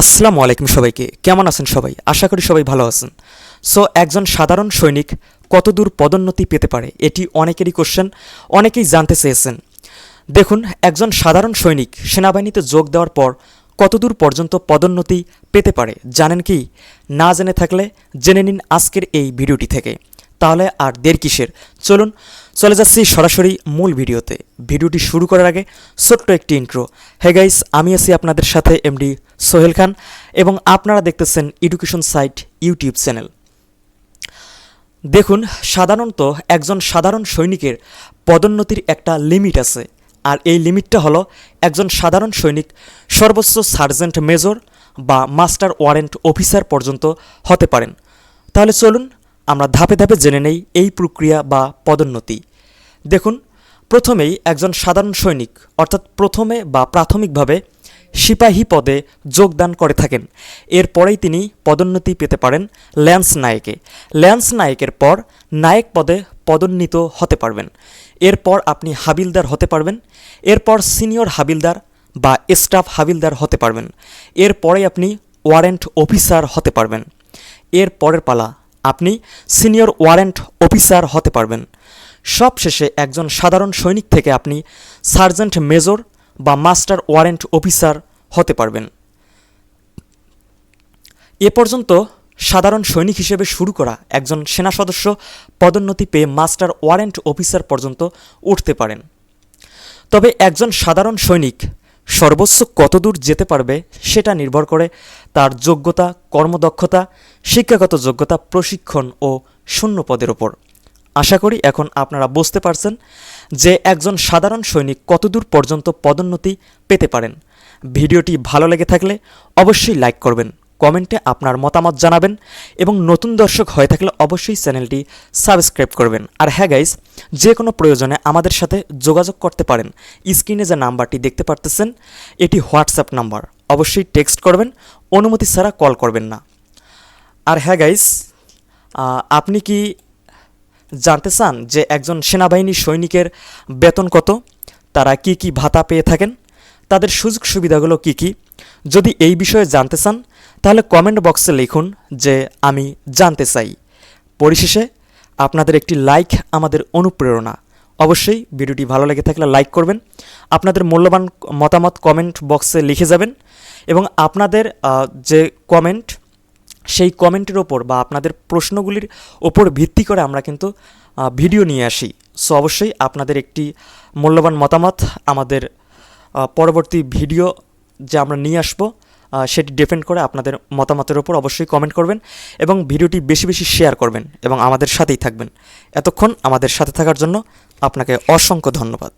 আসসালামু আলাইকুম সবাইকে। কেমন আছেন সবাই? আশা করি সবাই ভালো আছেন। সো একজন সাধারণ সৈনিক কতদূর পদোন্নতি পেতে পারে, এটি অনেকেরই কোশ্চেন অনেকেই জানতে চেয়েছেন। দেখুন, একজন সাধারণ সৈনিক সেনাবাহিনীতে যোগ দেওয়ার পর কতদূর পর্যন্ত পদোন্নতি পেতে পারে, জানেন কি? না জেনে থাকলে জেনে নিন আজকের এই ভিডিওটি থেকে। তাহলে আর দের কিসের? চলুন, চলে যাচ্ছি সরাসরি মূল ভিডিওতে। ভিডিওটি শুরু করার আগে ছোট্ট একটি ইন্ট্রো হে গাইস আমি আছি আপনাদের সাথে এমডি সোহেল খান এবং আপনারা দেখতেছেন এডুকেশন সাইট ইউটিউব চ্যানেল দেখুন, সাধারণত একজন সাধারণ সৈনিকের পদোন্নতির একটা লিমিট আছে। আর এই লিমিটটা হলো একজন সাধারণ সৈনিক, সর্বোচ্চ সার্জেন্ট মেজর বা মাস্টার ওয়ারেন্ট অফিসার পর্যন্ত হতে পারেন। তাহলে চলুন আমরা ধাপে ধাপে জেনে নেই এই প্রক্রিয়া বা পদোন্নতি। দেখুন, প্রথমেই একজন সাধারণ সৈনিক, অর্থাৎ প্রথমে বা প্রাথমিকভাবে সিপাহী পদে যোগদান করে থাকেন। এরপরেই তিনি পদোন্নতি পেতে পারেন ল্যান্স নায়কে। ল্যান্স নায়কের পর নায়ক পদে পদোন্নীত হতে পারবেন। এরপর আপনি হাবিলদার হতে পারবেন। এরপর সিনিয়র হাবিলদার বা স্টাফ হাবিলদার হতে পারবেন। এরপরে আপনি ওয়ারেন্ট অফিসার হতে পারবেন। এর পরের পালা আপনি সিনিয়র ওয়ারেন্ট অফিসার হতে পারবেন। সবশেষে একজন সাধারণ সৈনিক থেকে আপনি সার্জেন্ট মেজর বা মাস্টার ওয়ারেন্ট অফিসার হতে পারবেন। এ পর্যন্ত সাধারণ সৈনিক হিসেবে শুরু করা একজন সেনা সদস্য পদোন্নতি পেয়ে মাস্টার ওয়ারেন্ট অফিসার পর্যন্ত উঠতে পারেন। তবে একজন সাধারণ সৈনিক সর্বোচ্চ কতদূর যেতে পারবে সেটা নির্ভর করে তার যোগ্যতা, কর্মদক্ষতা, শিক্ষাগত যোগ্যতা, প্রশিক্ষণ ও শূন্য পদের ওপর আশা করি এখন আপনারা বুঝতে পারছেন যে একজন সাধারণ সৈনিক কতদূর পর্যন্ত পদোন্নতি পেতে পারেন। ভিডিওটি ভালো লেগে থাকলে অবশ্যই লাইক করবেন। কমেন্টে আপনার মতামত জানাবেন এবং নতুন দর্শক হয়ে থাকলে অবশ্যই চ্যানেলটি সাবস্ক্রাইব করবেন। আর হ্যাঁ গাইজ যে কোনো প্রয়োজনে আমাদের সাথে যোগাযোগ করতে পারেন। স্ক্রিনে যে নাম্বারটি দেখতে পারতেছেন, এটি হোয়াটসঅ্যাপ নাম্বার। অবশ্যই টেক্সট করবেন, অনুমতি ছাড়া কল করবেন না। আর হ্যাঁ গাইজ আপনি কি জানতে চান যে একজন সেনাবাহিনী সৈনিকের বেতন কত? তারা কি কি ভাতা পেয়ে থাকেন? তাদের সুযোগ সুবিধাগুলো কি কি? যদি এই বিষয়ে জানতে চান, তাহলে কমেন্ট বক্সে লিখুন যে, আমি জানতে চাই। পরিশেষে, আপনাদের একটি লাইক আমাদের অনুপ্রেরণা। অবশ্যই ভিডিওটি ভালো লেগে থাকলে লাইক করবেন, আপনাদের মূল্যবান মতামত কমেন্ট বক্সে লিখে যাবেন এবং আপনাদের যে কমেন্ট সেই কমেন্টের ওপর বা আপনাদের প্রশ্নগুলির ওপর ভিত্তি করে আমরা কিন্তু ভিডিও নিয়ে আসি। সো অবশ্যই আপনাদের একটি মূল্যবান মতামত আমাদের পরবর্তী ভিডিও যে আমরা নিয়ে আসব সেটি ডিপেন্ড করে আপনাদের মতামতের ওপর অবশ্যই কমেন্ট করবেন এবং ভিডিওটি বেশি বেশি শেয়ার করবেন এবং আমাদের সাথেই থাকবেন। এতক্ষণ আমাদের সাথে থাকার জন্য আপনাকে অসংখ্য ধন্যবাদ।